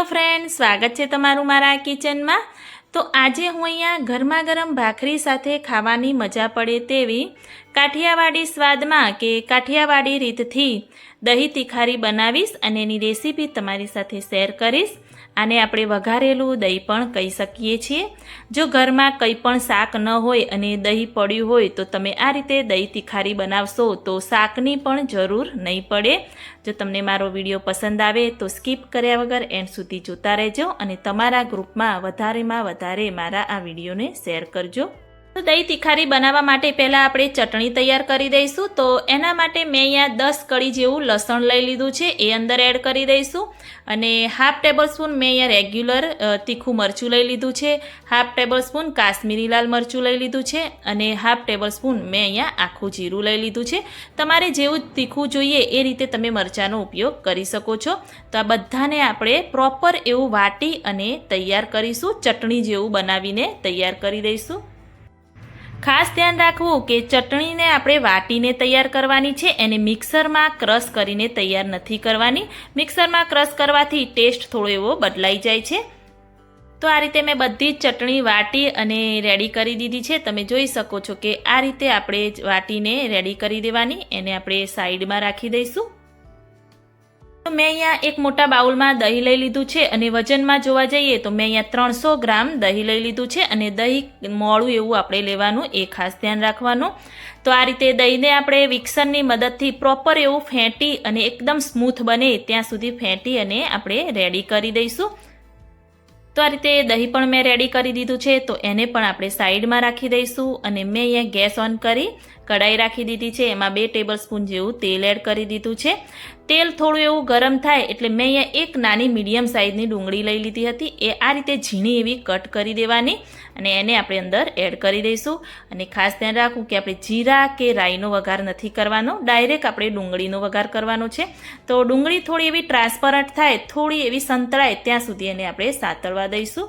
Hello friend સ્વાગત છે તમારું મારા કિચનમાં. તો આજે હું અહીંયા ગરમા ગરમ ભાખરી સાથે ખાવાની મજા પડે તેવી કાઠિયાવાડી સ્વાદમાં કે કાઠિયાવાડી રીતથી દહીં તિખારી બનાવીશ અને એની રેસીપી તમારી સાથે શેર કરીશ. આને આપણે વઘારેલું દહીં પણ કહી શકીએ છીએ. જો ઘરમાં કંઈ પણ શાક ન હોય અને દહીં પડ્યું હોય, તો તમે આ રીતે દહીં તિખારી બનાવશો, તો શાકની પણ જરૂર નહીં પડે. જો તમને મારો વીડિયો પસંદ આવે, તો સ્કીપ કર્યા વગર એન્ડ સુધી જોતા રહેજો અને તમારા ગ્રુપમાં વધારેમાં વધારે મારા આ વિડીયોને શેર કરજો. તો દહીં તિખારી બનાવવા માટે પહેલાં આપણે ચટણી તૈયાર કરી દઈશું. તો એના માટે મેં અહીંયા દસ કળી જેવું લસણ લઈ લીધું છે, એ અંદર એડ કરી દઈશું. અને હાફ ટેબલ સ્પૂન મેં અહીંયા રેગ્યુલર તીખું મરચું લઈ લીધું છે. હાફ ટેબલ સ્પૂન કાશ્મીરી લાલ મરચું લઈ લીધું છે અને હાફ ટેબલ સ્પૂન મેં અહીંયા આખું જીરું લઈ લીધું છે. તમારે જેવું તીખું જોઈએ એ રીતે તમે મરચાંનો ઉપયોગ કરી શકો છો. તો આ બધાને આપણે પ્રોપર એવું વાટી અને તૈયાર કરીશું. ચટણી જેવું બનાવીને તૈયાર કરી દઈશું. ખાસ ધ્યાન રાખવું કે ચટણીને આપણે વાટીને તૈયાર કરવાની છે એને મિક્સરમાં ક્રશ કરીને તૈયાર નથી કરવાની. મિક્સરમાં ક્રશ કરવાથી ટેસ્ટ થોડો એવો બદલાઈ જાય છે. તો આ રીતે મેં બધી જ ચટણી વાટી અને રેડી કરી દીધી છે. તમે જોઈ શકો છો કે આ રીતે આપણે વાટીને રેડી કરી દેવાની. એને આપણે સાઈડમાં રાખી દઈશું. મેં અહીંયા એક મોટા બાઉલમાં દહીં લઈ લીધું છે અને વજનમાં જોવા જઈએ તો મેં અહીંયા ત્રણસો ગ્રામ દહીં લઈ લીધું છે અને દહીં મોડું એવું આપણે લેવાનું, એ ખાસ ધ્યાન રાખવાનું. તો આ રીતે દહીંને આપણે વિક્સરની મદદથી પ્રોપર એવું ફેંટી અને એકદમ સ્મૂથ બને ત્યાં સુધી ફેંટી અને આપણે રેડી કરી દઈશું. તો આ રીતે દહીં પણ મેં રેડી કરી દીધું છે, તો એને પણ આપણે સાઈડમાં રાખી દઈશું અને મેં અહીંયા ગેસ ઓન કરી કડાઈ રાખી દીધી છે. એમાં બે ટેબલ સ્પૂન જેવું તેલ એડ કરી દીધું છે. તેલ થોડું એવું ગરમ થાય એટલે મેં અહીંયા એક નાની મીડિયમ સાઇઝની ડુંગળી લઈ લીધી હતી. એ આ રીતે ઝીણી એવી કટ કરી દેવાની અને એને આપણે અંદર એડ કરી દઈશું. અને ખાસ ધ્યાન રાખવું કે આપણે જીરા કે રાઈનો વઘાર નથી કરવાનો. ડાયરેક્ટ આપણે ડુંગળીનો વઘાર કરવાનો છે. તો ડુંગળી થોડી એવી ટ્રાન્સપરન્ટ થાય, થોડી એવી સંતળાય, ત્યાં સુધી એને આપણે સાતળવા દઈશું.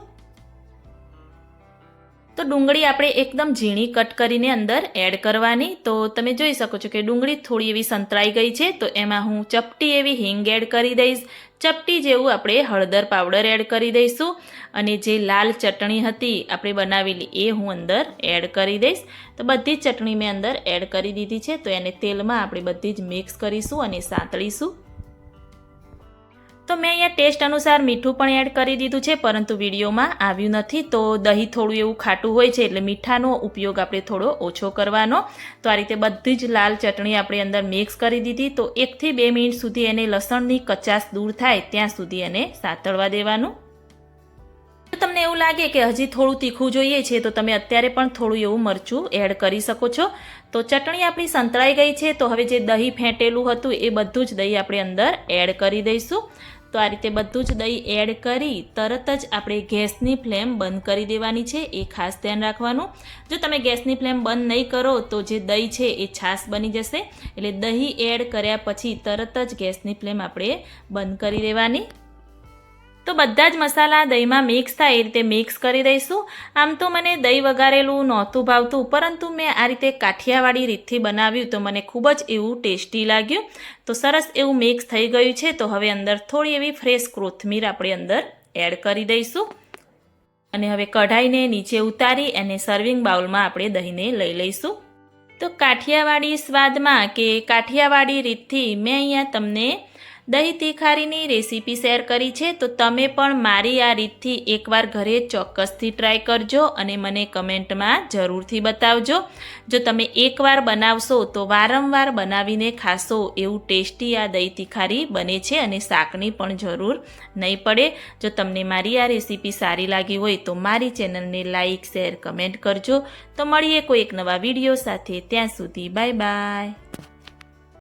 તો ડુંગળી આપણે એકદમ ઝીણી કટ કરીને અંદર એડ કરવાની. તો તમે જોઈ શકો છો કે ડુંગળી થોડી એવી સંતરાઈ ગઈ છે, તો એમાં હું ચપટી એવી હિંગ એડ કરી દઈશ. ચપટી જેવું આપણે હળદર પાવડર એડ કરી દઈશું. અને જે લાલ ચટણી હતી આપણે બનાવેલી એ હું અંદર એડ કરી દઈશ. તો બધી જ ચટણી મેં અંદર એડ કરી દીધી છે, તો એને તેલમાં આપણે બધી જ મિક્સ કરીશું અને સાંતળીશું. તો મેં અહીંયા ટેસ્ટ અનુસાર મીઠું પણ એડ કરી દીધું છે, પરંતુ વિડીયોમાં આવ્યું નથી. તો દહીં થોડું એવું ખાટું હોય છે, એટલે મીઠાનો ઉપયોગ આપણે થોડો ઓછો કરવાનો. તો આ રીતે બધી જ લાલ ચટણી આપણે અંદર મિક્સ કરી દીધી. તો એકથી બે મિનિટ સુધી એને લસણની કચાશ દૂર થાય, ત્યાં સુધી એને સાતળવા દેવાનું. તમને એવું લાગે કે હજી થોડું તીખું જોઈએ છે, તો તમે અત્યારે પણ થોડું એવું મરચું એડ કરી શકો છો. તો ચટણી આપણી સંતળાઈ ગઈ છે, તો હવે જે દહીં ફેંટેલું હતું એ બધું જ દહીં આપણે અંદર એડ કરી દઈશું. તો આ રીતે બધું જ દહીં એડ કરી તરત જ આપણે ગેસની ફ્લેમ બંધ કરી દેવાની છે, એ ખાસ ધ્યાન રાખવાનું. જો તમે ગેસની ફ્લેમ બંધ નહીં કરો, તો જે દહીં છે એ છાશ બની જશે. એટલે દહીં એડ કર્યા પછી તરત જ ગેસની ફ્લેમ આપણે બંધ કરી દેવાની. તો બધા જ મસાલા દહીંમાં મિક્સ થાય એ રીતે મિક્સ કરી દઈશું. આમ તો મને દહીં વઘારેલું નહોતું ભાવતું, પરંતુ મેં આ રીતે કાઠિયાવાડી રીતથી બનાવ્યું તો મને ખૂબ જ એવું ટેસ્ટી લાગ્યું. તો સરસ એવું મિક્સ થઈ ગયું છે, તો હવે અંદર થોડી એવી ફ્રેશ કોથમીર આપણે અંદર એડ કરી દઈશું. અને હવે કઢાઈને નીચે ઉતારી અને સર્વિંગ બાઉલમાં આપણે દહીંને લઈ લઈશું. તો કાઠિયાવાડી સ્વાદમાં કે કાઠિયાવાડી રીતથી મેં અહીંયા તમને દહીં તિખારીની રેસીપી શેર કરી છે તો તમે પણ મારી આ રીતથી એકવાર ઘરે ચોક્કસથી ટ્રાય કરજો અને મને કમેન્ટમાં જરૂરથી બતાવજો. જો તમે એકવાર બનાવશો તો વારંવાર બનાવીને ખાશો એવું ટેસ્ટી આ દહીં તિખારી બને છે અને શાકની પણ જરૂર નહીં પડે. જો તમને મારી આ રેસીપી સારી લાગી હોય તો મારી ચેનલને લાઇક શેર, કમેન્ટ કરજો. તો મળીએ કોઈ એક નવા વીડિયો સાથે. ત્યાં સુધી બાય બાય.